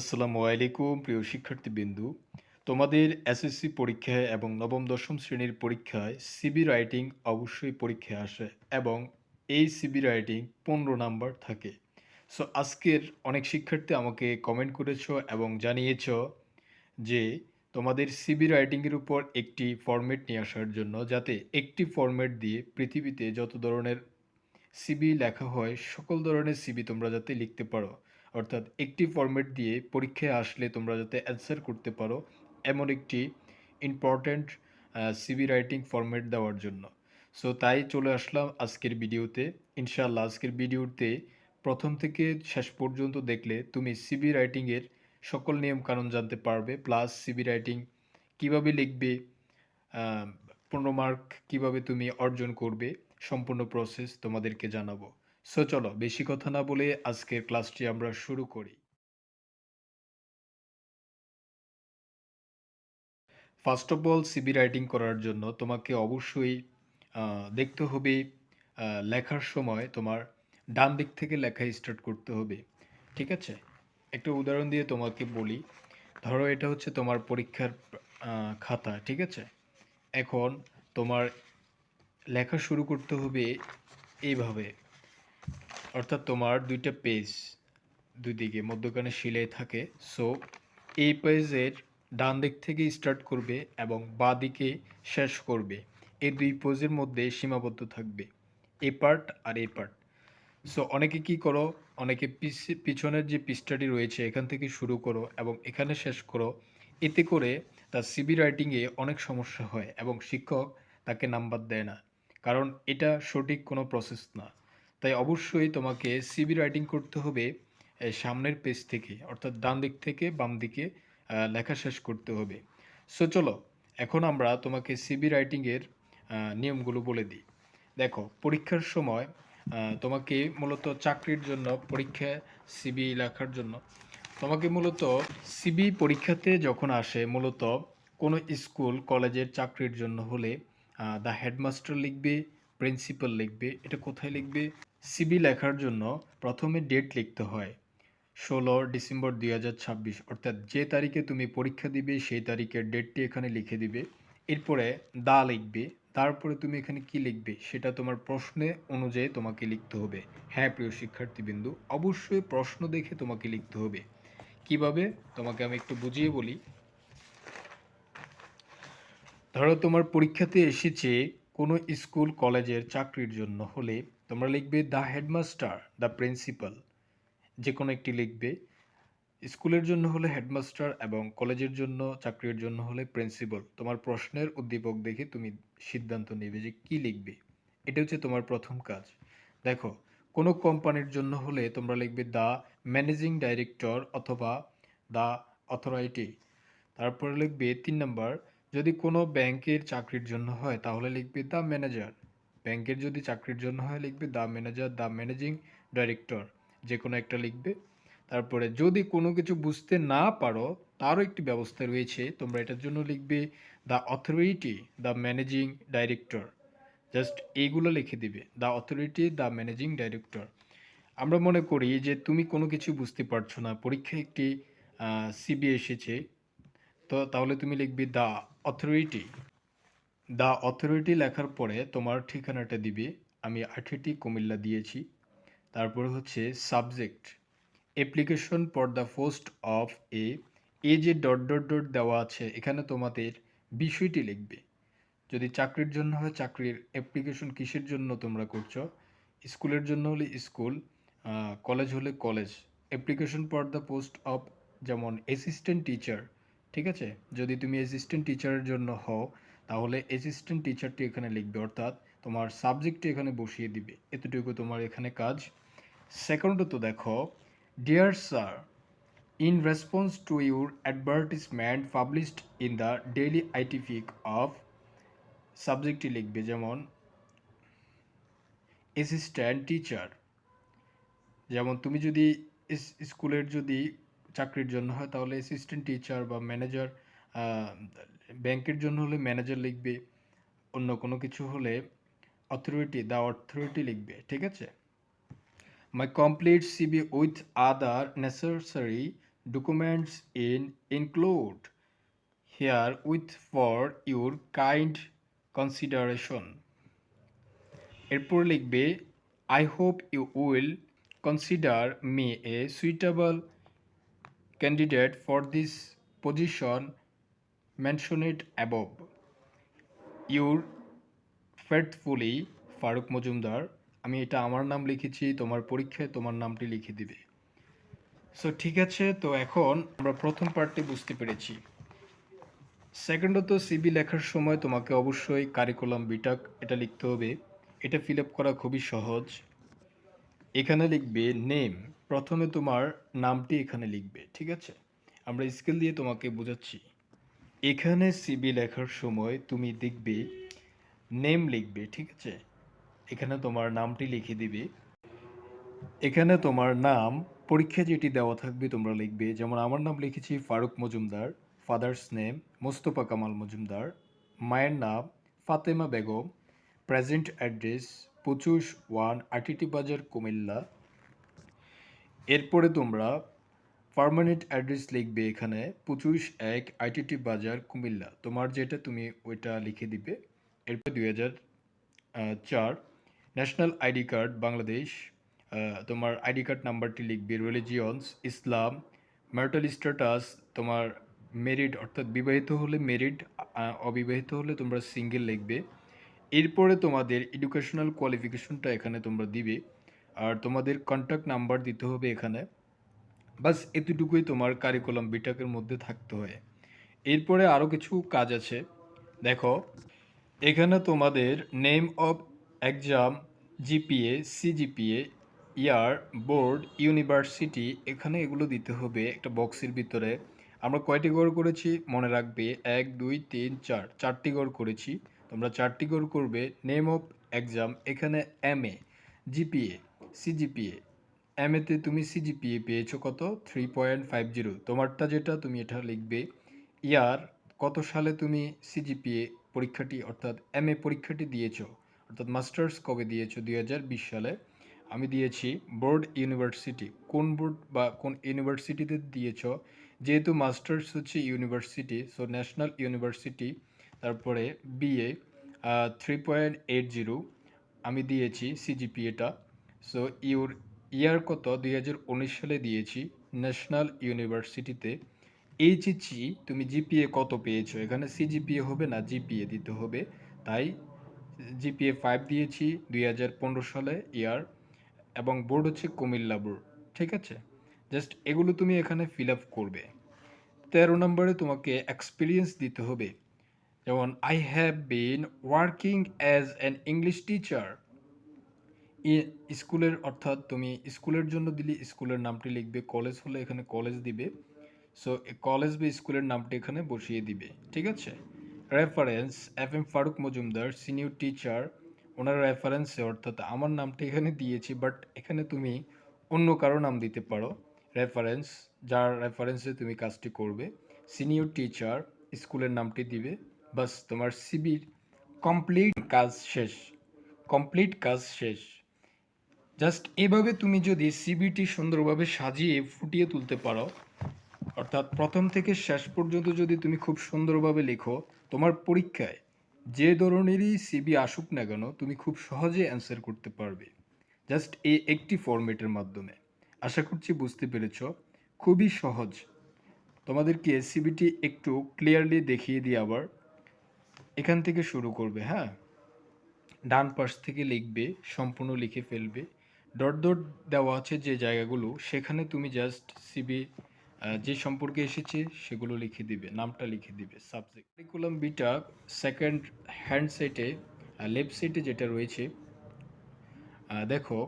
আসসালামু আলাইকুম, প্রিয় শিক্ষার্থীবৃন্দু। তোমাদের এসএসসি পরীক্ষায় এবং নবম, দশম শ্রেণির পরীক্ষায় সিবি রাইটিং অবশ্যই পরীক্ষায় আসে এবং এই সিবি রাইটিং পনেরো নাম্বার থাকে। সো আজকের অনেক শিক্ষার্থী আমাকে কমেন্ট করেছ এবং জানিয়েছ যে তোমাদের সিবি রাইটিংয়ের উপর একটি ফরম্যাট নিয়ে আসার জন্য যাতে একটি ফরম্যাট দিয়ে পৃথিবীতে যত ধরনের সিবি লেখা হয়, সকল ধরনের সিবি তোমরা যাতে লিখতে পারো। অর্থাৎ একটি ফরম্যাট দিয়ে পরীক্ষায় আসলে তোমরা যাতে অ্যান্সার করতে পারো এমন একটি ইম্পর্ট্যান্ট সিবি রাইটিং ফরম্যাট দেওয়ার জন্য। সো তাই চলে আসলাম আজকের ভিডিওতে। ইনশাআল্লাহ আজকের ভিডিওতে প্রথম থেকে শেষ পর্যন্ত দেখলে তুমি সিবি রাইটিংয়ের সকল নিয়ম নিয়মকানুন জানতে পারবে প্লাস সিবি রাইটিং কীভাবে লিখবে পনেরো মার্ক কীভাবে তুমি অর্জন করবে, সম্পূর্ণ প্রসেস তোমাদেরকে জানাব। সো চলো বেশি কথা না বলে আজকের ক্লাসটি আমরা শুরু করি। First of all CV writing করার জন্য তোমাকে অবশ্যই দেখতে হবে লেখার সময় তোমার ডান দিক থেকে লেখা স্টার্ট করতে হবে। ঠিক আছে? একটা উদাহরণ দিয়ে তোমাকে বলি। ধরো এটা হচ্ছে তোমার পরীক্ষার খাতা, ঠিক আছে? এখন তোমার লেখা শুরু করতে হবে এইভাবে। অর্থাৎ তোমার দুইটা পেজ দুই দিকে মধ্যখানে সিলাই থাকে। সো এই পেজের ডান দিক থেকে স্টার্ট করবে এবং বাঁ দিকে শেষ করবে। এই দুই পেজের মধ্যে সীমাবদ্ধ থাকবে। এ পার্ট আর এ পার্ট সো অনেকে কি করো? অনেকে পিছ- পিছনের যে পৃষ্ঠাটি রয়েছে, এখান থেকে শুরু করো এবং এখানে শেষ করো। এতে করে তার সিবি রাইটিংয়ে অনেক সমস্যা হয় এবং শিক্ষক তাকে নাম্বার দেয় না। কারণ এটা সঠিক কোনো প্রসেস না। তাই অবশ্যই তোমাকে সিবি রাইটিং করতে হবে সামনের পেজ থেকে, অর্থাৎ ডান দিক থেকে বাম দিকে লেখা শেষ করতে হবে। সো চলো, এখন আমরা তোমাকে সিবি রাইটিংয়ের নিয়মগুলো বলে দিই। দেখো, পরীক্ষার সময় তোমাকে মূলত চাকরির জন্য পরীক্ষায় সিবি লেখার জন্য, তোমাকে মূলত সিবি পরীক্ষাতে যখন আসে, মূলত কোনো স্কুল, কলেজের চাকরির জন্য হলে দ্য হেডমাস্টার লিখবে প্রিন্সিপাল লিখবে, এটা কোথায় লিখবে? সিবি লেখার জন্য প্রথমে ডেট লিখতে হয়, ষোলো ডিসেম্বর দুই হাজার ছাব্বিশ। অর্থাৎ যে তারিখে তুমি পরীক্ষা দিবে, সেই তারিখের ডেটটি এখানে লিখে দিবে। এরপরে দা লিখবে, তারপরে তুমি এখানে কি লিখবে, সেটা তোমার প্রশ্নে অনুযায়ী তোমাকে লিখতে হবে। হ্যাঁ প্রিয় শিক্ষার্থীবিন্দু, অবশ্যই প্রশ্ন দেখে তোমাকে লিখতে হবে। কীভাবে? তোমাকে আমি একটু বুঝিয়ে বলি। ধরো তোমার পরীক্ষাতে এসেছে কোনো স্কুল, কলেজের চাকরির জন্য, হলে তোমরা লিখবে দ্য হেডমাস্টার দ্য প্রিন্সিপাল যে কোনো একটি লিখবে। স্কুলের জন্য হলে হেডমাস্টার এবং কলেজের জন্য, চাকরির জন্য হলে প্রিন্সিপাল। তোমার প্রশ্নের উদ্দীপক দেখে তুমি সিদ্ধান্ত নেবে যে কি লিখবে। এটা হচ্ছে তোমার প্রথম কাজ। দেখো, কোনো কোম্পানির জন্য হলে তোমরা লিখবে দ্য ম্যানেজিং ডাইরেক্টর অথবা দ্য অথরাইটি তারপরে লিখবে তিন নম্বর, যদি কোনো ব্যাংকের চাকরির জন্য হয়, তাহলে লিখবে দ্য ম্যানেজার ব্যাংকের যদি চাকরির জন্য হয় লিখবে the manager the managing director যে কোনো একটা লিখবে। তারপরে যদি কোনো কিছু বুঝতে না পারো, তারও একটি ব্যবস্থা রয়েছে, তোমরা এটার জন্য লিখবে the authority the managing director. Just এইগুলো লিখে দিবে the authority the managing director. আমরা মনে করি যে তুমি কোনো কিছু বুঝতে পারছ না, পরীক্ষায় একটি সিবি এসেছে, তো তাহলে তুমি লিখবে দ্য অথরিটি। দ্য অথরিটি লেখার পরে তোমার ঠিকানাটা দিবে। আমি আঠেটি কুমিল্লা দিয়েছি। তারপরে হচ্ছে subject application for the post of এ এ যে ডট ডট ডট দেওয়া আছে, এখানে তোমাদের বিষয়টি লিখবে। যদি চাকরির জন্য হয়, চাকরির অ্যাপ্লিকেশন কিসের জন্য তোমরা করছ? স্কুলের জন্য হলে স্কুল কলেজ হলে college application for the post of যেমন অ্যাসিস্ট্যান্ট টিচার ঠিক আছে? যদি তুমি অ্যাসিস্ট্যান্ট টিচারের জন্য হও তাহলে অ্যাসিস্ট্যান্ট টিচারটি এখানে লিখবে, অর্থাৎ তোমার সাবজেক্টটি এখানে বসিয়ে দিবে। এতটুকু তোমার এখানে কাজ। সেকেন্ডত দেখো dear sir in response to your advertisement published in the daily Ittefaq of সাবজেক্টটি লিখবে যেমন অ্যাসিস্ট্যান্ট টিচার যেমন তুমি যদি স্কুলের যদি চাকরির জন্য হয়, তাহলে অ্যাসিস্ট্যান্ট টিচার বা ম্যানেজার ব্যাংকের জন্য হলে ম্যানেজার লিখবে, অন্য কোনো কিছু হলে অথরিটি দ্য অথরিটি লিখবে, ঠিক আছে? My complete CV with other necessary documents in include here with for your kind consideration এরপর লিখবে I hope you will consider me a suitable candidate for this position mentioned above your faithfully Faruk Majumder আমি এটা আমার নাম লিখেছি, তোমার পরীক্ষায় তোমার নামটি লিখে দিবে। সো ঠিক আছে, তো এখন আমরা প্রথম পার্টটি বুঝতে পেরেছি। সেকেন্ডত সিবি লেখার সময় তোমাকে অবশ্যই কারিকুলাম বিটাক এটা লিখতে হবে। এটা ফিল আপ করা খুবই সহজ। এখানে লিখবে নেম প্রথমে তোমার নামটি এখানে লিখবে, ঠিক আছে? আমরা স্কেল দিয়ে তোমাকে বোঝাচ্ছি। এখানে সিবি লেখার সময় তুমি দেখবে নেম লিখবে, ঠিক আছে? এখানে তোমার নামটি লিখে দিবে। এখানে তোমার নাম, পরীক্ষা যেটি দেওয়া থাকবে তোমরা লিখবে। যেমন আমার নাম লিখেছি ফারুক মজুমদার ফাদার্স নেম মোস্তফা কামাল মজুমদার, মায়ের নাম ফাতেমা বেগম প্রেজেন্ট অ্যাড্রেস পঁচিশ ওয়ান আটিটি বাজার কুমিল্লা। এরপরে তোমরা পার্মানেন্ট অ্যাড্রেস লিখবে এখানে পঁচিশ এক আইটিটি বাজার কুমিল্লা। তোমার যেটা তুমি ওইটা লিখে দিবে। এরপর দুই হাজার চার ন্যাশনাল আইডি কার্ড বাংলাদেশ। তোমার আইডি কার্ড নাম্বারটি লিখবে রিলিজিয়ন্স ইসলাম ম্যারিটাল স্ট্যাটাস তোমার মেরিড অর্থাৎ বিবাহিত হলে মেরিড অবিবাহিত হলে তোমরা সিঙ্গেল লিখবে। এরপরে তোমাদের এডুকেশনাল কোয়ালিফিকেশনটা এখানে তোমরা দিবে। আর তোমাদের কন্ট্যাক্ট নাম্বার দিতে হবে এখানে। বাস এতটুকুই তোমার কারিকুলাম বিটাকের মধ্যে থাকতে হয়। এরপরে আরও কিছু কাজ আছে। দেখো, এখানে তোমাদের name of exam GPA CGPA year board university এখানে এগুলো দিতে হবে একটা বক্সের ভিতরে। আমরা কয়টি গড় করেছি? মনে রাখবে, এক, দুই, তিন, চার। চারটি গড় করেছি। তোমরা চারটি গড় করবে। নেম অফ এক্সাম এখানে M A GPA CGPA M এতে তুমি সিজিপিএ পেয়েছ কত? থ্রি পয়েন্ট ফাইভ জিরো তোমারটা যেটা তুমি এটা লিখবে, ইয়ার কত সালে তুমি সিজিপিএ পরীক্ষাটি, অর্থাৎ এম এ পরীক্ষাটি দিয়েছ, অর্থাৎ মাস্টার্স কবে দিয়েছ? দুই হাজার বিশ সালে। আমি দিয়েছি বোর্ড ইউনিভার্সিটি। কোন বোর্ড বা কোন ইউনিভার্সিটিতে দিয়েছ? যেহেতু মাস্টার্স হচ্ছে ইউনিভার্সিটি, সো ন্যাশনাল ইউনিভার্সিটি, তারপরে BA three point eight zero আমি দিয়েছি সিজিপিএটা সো ইউর ইয়ার কত দুই হাজার উনিশ সালে দিয়েছি ন্যাশনাল ইউনিভার্সিটিতে। এইচএসি তুমি জিপিএ কত পেয়েছ? এখানে সিজিপিএ হবে না জিপিএ দিতে হবে। তাই জিপিএ ফাইভ দিয়েছি দুই হাজার পনেরো সালে ইয়ার। এবং বোর্ড হচ্ছে কুমিল্লা বোর্ড, ঠিক আছে? জাস্ট এগুলো তুমি এখানে ফিল আপ করবে। তেরো নম্বরে তোমাকে এক্সপিরিয়েন্স দিতে হবে। যেমন I have been working as an English teacher স্কুলের অর্থাৎ তুমি স্কুলের জন্য দিলে, স্কুলের নামটি লিখবে, কলেজ হলে এখানে কলেজ দিবে। সো কলেজ বা স্কুলের নামটি এখানে বসিয়ে দিবে, ঠিক আছে? Reference F M Faruk Majumder senior teacher ওনার রেফারেন্সে অর্থাৎ আমার নামটি এখানে দিয়েছি বাট এখানে তুমি অন্য কারও নাম দিতে পারো। রেফারেন্স যার রেফারেন্সে তুমি কাজটি করবে সিনিয়র টিচার স্কুলের নামটি দিবে। বাস, তোমার সিবির কমপ্লিট কাজ শেষ কমপ্লিট কাজ শেষ। জাস্ট এভাবে তুমি যদি সিবিটি সুন্দরভাবে সাজিয়ে ফুটিয়ে তুলতে পারো, অর্থাৎ প্রথম থেকে শেষ পর্যন্ত যদি তুমি খুব সুন্দরভাবে লেখো, তোমার পরীক্ষায় যে ধরনেরই সিবি আসুক না কেন, তুমি খুব সহজে অ্যান্সার করতে পারবে। জাস্ট এই একটি ফরম্যাটের মাধ্যমে। আশা করছি বুঝতে পেরেছ। খুবই সহজ। তোমাদেরকে সিবিটি একটু ক্লিয়ারলি দেখিয়ে দিই আবার। এখান থেকে শুরু করবে হ্যাঁ? ডান পাশ থেকে লিখবে, সম্পূর্ণ লিখে ফেলবে। ডট ডট দেওয়া আছে যে জায়গাগুলো, সেখানে তুমি জাস্ট সিবি যে সম্পর্কে এসেছে সেগুলো লিখে দিবে, নামটা লিখে দিবে subject curriculum vitae second hand সেটে লেফট সাইডে যেটা রয়েছে দেখো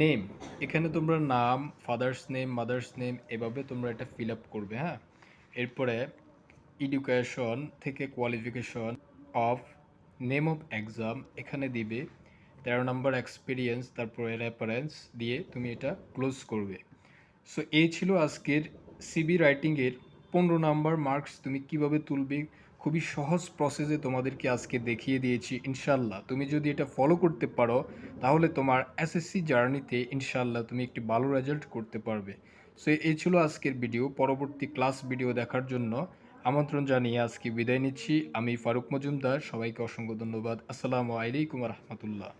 নেম এখানে তোমরা নাম ফাদার্স নেম মাদার্স নেম এভাবে তোমরা এটা ফিল আপ করবে হ্যাঁ? এরপরে এডুকেশন থেকে qualification of name of exam এখানে দিবে তেরো নম্বর এক্সপিরিয়েন্স তারপরে রেফারেন্স দিয়ে তুমি এটা ক্লোজ করবে। সো এই ছিল আজকের সিবি রাইটিংয়ের পনেরো নাম্বার মার্কস তুমি কীভাবে তুলবে? খুবই সহজ প্রসেসে তোমাদেরকে আজকে দেখিয়ে দিয়েছি, ইনশাল্লাহ। তুমি যদি এটা ফলো করতে পারো, তাহলে তোমার এসএসসি জার্নিতে ইনশাল্লাহ তুমি একটি ভালো রেজাল্ট করতে পারবে। সো এই ছিল আজকের ভিডিও পরবর্তী ক্লাস ভিডিও দেখার জন্য আমন্ত্রণ জানিয়ে আজকে বিদায় নিচ্ছি। আমি ফারুক মজুমদার, সবাইকে অসংখ্য ধন্যবাদ। আসসালামু আলাইকুম রহমতুল্লাহ।